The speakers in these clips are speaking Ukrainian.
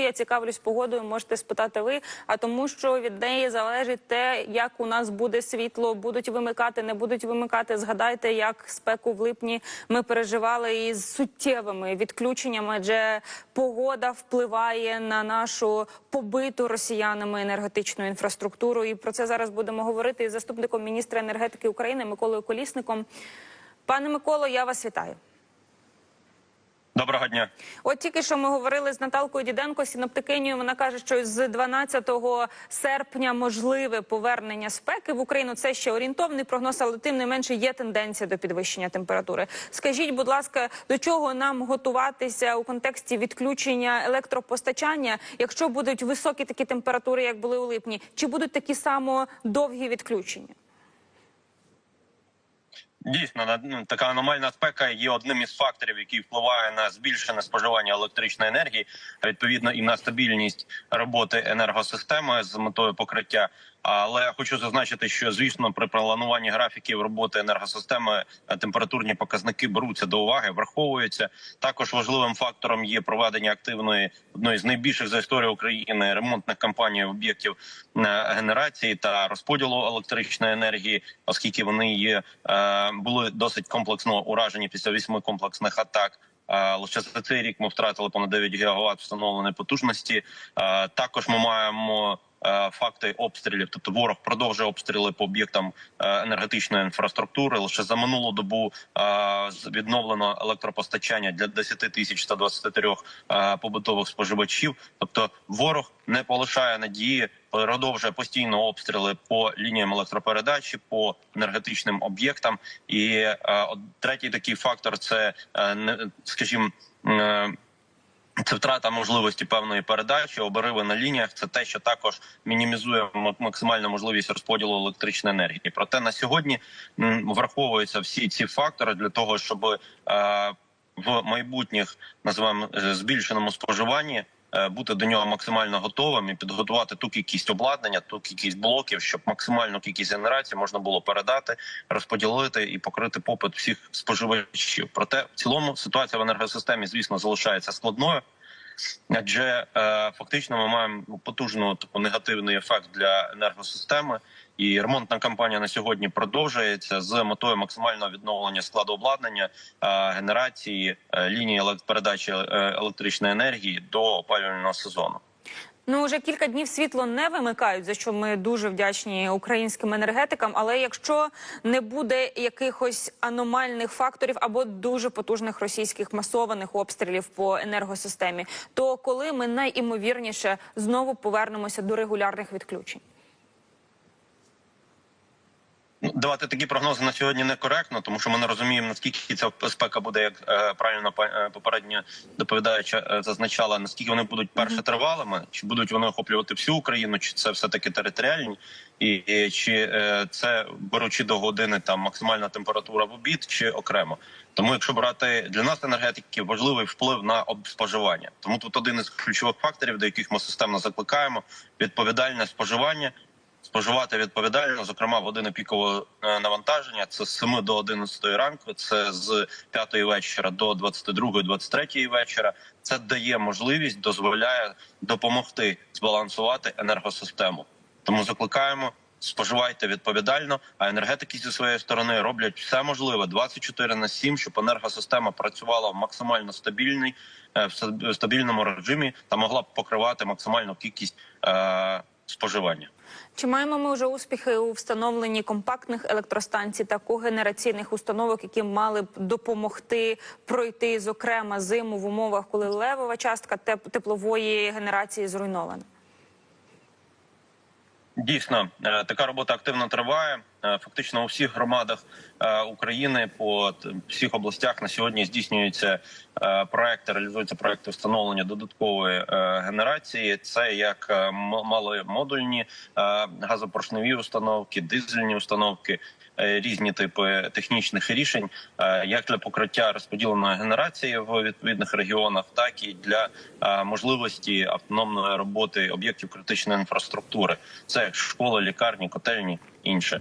я цікавлюсь погодою, можете спитати ви. А тому, що від неї залежить те, як у нас буде світло, будуть вимикати, не будуть вимикати. Згадайте, як спеку в липні ми переживали із суттєвими відключеннями, адже погода впливає на нашу побиту росіянами енергетичну інфраструктуру. І про це зараз будемо говорити із заступником міністра енергетики України Миколою Колісником. Пане Миколо, я вас вітаю. Доброго дня. От тільки що ми говорили з Наталкою Діденко, синоптикинею. Вона каже, що з 12 серпня можливе повернення спеки в Україну. Це ще орієнтовний прогноз, але тим не менше є тенденція до підвищення температури. Скажіть, будь ласка, до чого нам готуватися у контексті відключення електропостачання, якщо будуть високі такі температури, як були у липні, чи будуть такі само довгі відключення? Дійсно, ну, така аномальна спека є одним із факторів, який впливає на збільшене споживання електричної енергії, а відповідно і на стабільність роботи енергосистеми з метою покриття. Але я хочу зазначити, що звісно, при плануванні графіків роботи енергосистеми е, температурні показники беруться до уваги, враховуються. Також важливим фактором є проведення активної одної з найбільших за історію України ремонтних кампаній об'єктів е, генерації та розподілу електричної енергії, оскільки вони є е, були досить комплексно уражені після вісьми комплексних атак. Лише за цей рік ми втратили понад 9 гігават встановленої потужності. Також ми маємо факти обстрілів. Тобто ворог продовжує обстріли по об'єктам е, енергетичної інфраструктури. Лише за минулу добу е, відновлено електропостачання для 10 тисяч 123 е, побутових споживачів. Тобто ворог не полишає надії. Продовжує постійно обстріли по лініям електропередачі, по енергетичним об'єктам. І е, третій такий фактор це, е, скажімо, е, це втрата можливості певної передачі, обриви на лініях. Це те, що також мінімізує максимальну можливість розподілу електричної енергії. Проте на сьогодні враховуються всі ці фактори для того, щоб е, в майбутніх називаємо е, збільшеному споживанні. Е, Бути до нього максимально готовим і підготувати ту кількість обладнання, ту кількість блоків, щоб максимальну кількість генерації можна було передати, розподілити і покрити попит всіх споживачів. Проте в цілому ситуація в енергосистемі, звісно, залишається складною. Адже е, фактично ми маємо ну, потужну таку негативний ефект для енергосистеми, і ремонтна кампанія на сьогодні продовжується з метою максимального відновлення складу обладнання, е, генерації е, лінії передачі е, електричної енергії до опалювального сезону. Ну вже кілька днів світло не вимикають, за що ми дуже вдячні українським енергетикам. Але якщо не буде якихось аномальних факторів або дуже потужних російських масованих обстрілів по енергосистемі, то коли ми найімовірніше знову повернемося до регулярних відключень? Ну, давати такі прогнози на сьогодні некоректно, тому що ми не розуміємо наскільки ця спека буде, як е, правильно е, попередня доповідаюча е, зазначала, наскільки вони будуть перше тривалими, чи будуть вони охоплювати всю Україну, чи це все таки територіальні, і, і чи це беручи до години там максимальна температура в обід, чи окремо. Тому, якщо брати для нас енергетиків, важливий вплив на об- споживання. Тому тут один із ключових факторів, до яких ми системно закликаємо, відповідальне споживання споживати відповідально, зокрема в години пікового е, навантаження. Це з 7 до 11 ранку, це з 5 вечора до 22-23 вечора. Це дає можливість, дозволяє допомогти збалансувати енергосистему. Тому закликаємо. Споживайте відповідально, а енергетики зі своєї сторони роблять все можливе 24 на 7, щоб енергосистема працювала в максимально стабільній е, в стабільному режимі та могла б покривати максимальну кількість е, споживання. Чи маємо ми вже успіхи у встановленні компактних електростанцій та когенераційних установок, які мали б допомогти пройти, зокрема, зиму в умовах, коли левова частка теплової генерації зруйнована? Дійсно, е, така робота активно триває. Е, Фактично у всіх громадах е, України по всіх областях на сьогодні здійснюються е, проекти, реалізуються проекти встановлення додаткової генерації. Це як маломодульні газопоршневі установки, дизельні установки, різні типи технічних рішень, як для покриття розподіленої генерації в відповідних регіонах, так і для можливості автономної роботи об'єктів критичної інфраструктури. Це школи, лікарні, котельні, інше.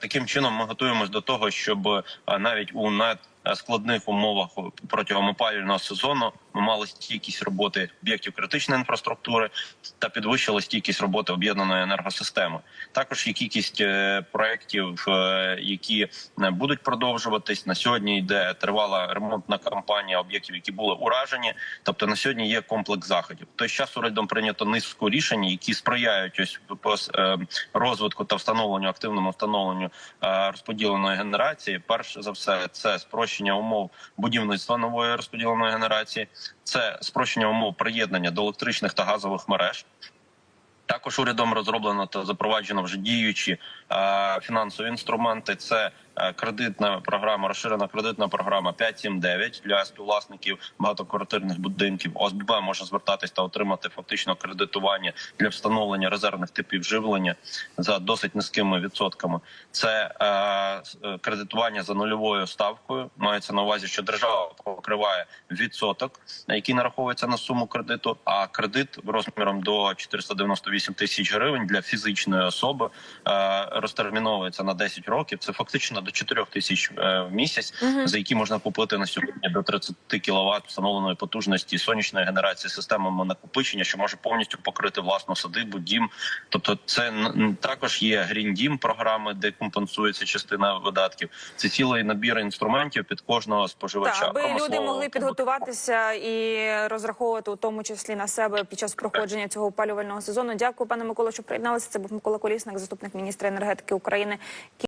Таким чином ми готуємось до того, щоб навіть у надскладних умовах протягом опалювального сезону ми мали стійкість роботи об'єктів критичної інфраструктури та підвищили стійкість роботи об'єднаної енергосистеми. Також є кількість е, проєктів, е, які е, будуть продовжуватись. На сьогодні йде тривала ремонтна кампанія об'єктів, які були уражені. Тобто на сьогодні є комплекс заходів. Той час урядом прийнято низку рішень, які сприяють ось розвитку та встановленню активному встановленню розподіленої генерації. Перш за все, це спрощення умов будівництва нової розподіленої генерації, це спрощення умов приєднання до електричних та газових мереж. Також урядом розроблено та запроваджено вже діючі фінансові інструменти. Це кредитна програма, розширена кредитна програма 5.7.9 для співвласників багатоквартирних будинків. ОСББ може звертатись та отримати фактично кредитування для встановлення резервних типів живлення за досить низькими відсотками. Це е, е, кредитування за нульовою ставкою. Мається на увазі, що держава покриває відсоток, який нараховується на суму кредиту. А кредит розміром до 498 тисяч гривень для фізичної особи е, розтерміновується на 10 років. Це фактично до 4 тисяч е, в місяць, за які можна купити на сьогодні до 30 кВт встановленої потужності сонячної генерації системами накопичення, що може повністю покрити власну садибу, дім. Тобто, це також є Green Дім програми, де компенсується частина видатків. Це цілий набір інструментів під кожного споживача. Так, аби люди могли підготуватися і розраховувати у тому числі на себе під час проходження цього опалювального сезону. Дякую, пане Миколо, що приєдналися. Це був Микола Колісник, заступник міністра енергетики України.